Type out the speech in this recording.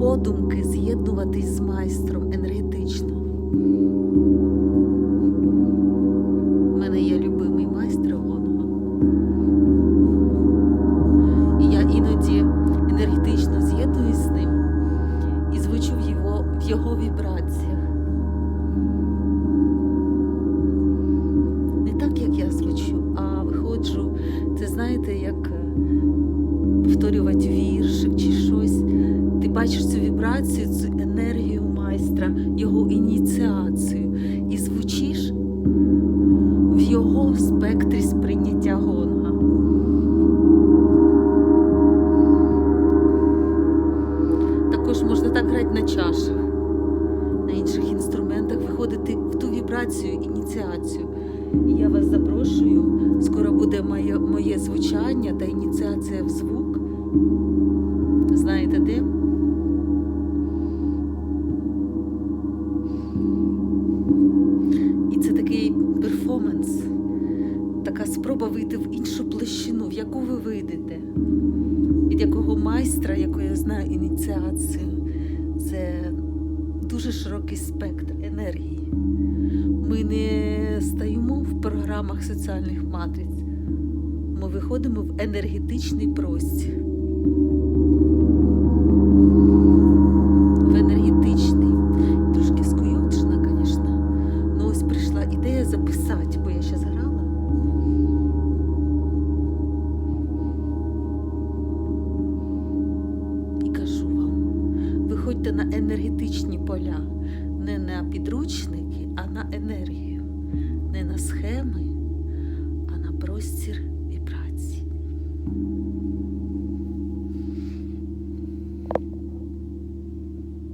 подумки з'єднуватись з майстром енергетично. У мене є любимий майстер Гонго. І я іноді енергетично з'єднуюсь з ним і звучу в його вібраціях. Не так, як я звучу, а виходжу, це знаєте, як бачиш цю вібрацію, цю енергію майстра, його ініціацію, і звучиш в його спектрі сприйняття гонга. Також можна так грати на чашах, на інших інструментах, виходити в ту вібрацію, ініціацію. І я вас запрошую. Скоро буде моє, моє звучання та ініціація в звук. Такий перформанс, така спроба вийти в іншу площину, в яку ви вийдете, від якого майстра, якого я знаю ініціацію. Це дуже широкий спектр енергії. Ми не стаємо в програмах соціальних матриць. Ми виходимо в енергетичний простір. Виходьте на енергетичні поля, не на підручники, а на енергію, не на схеми, а на простір вібрацій.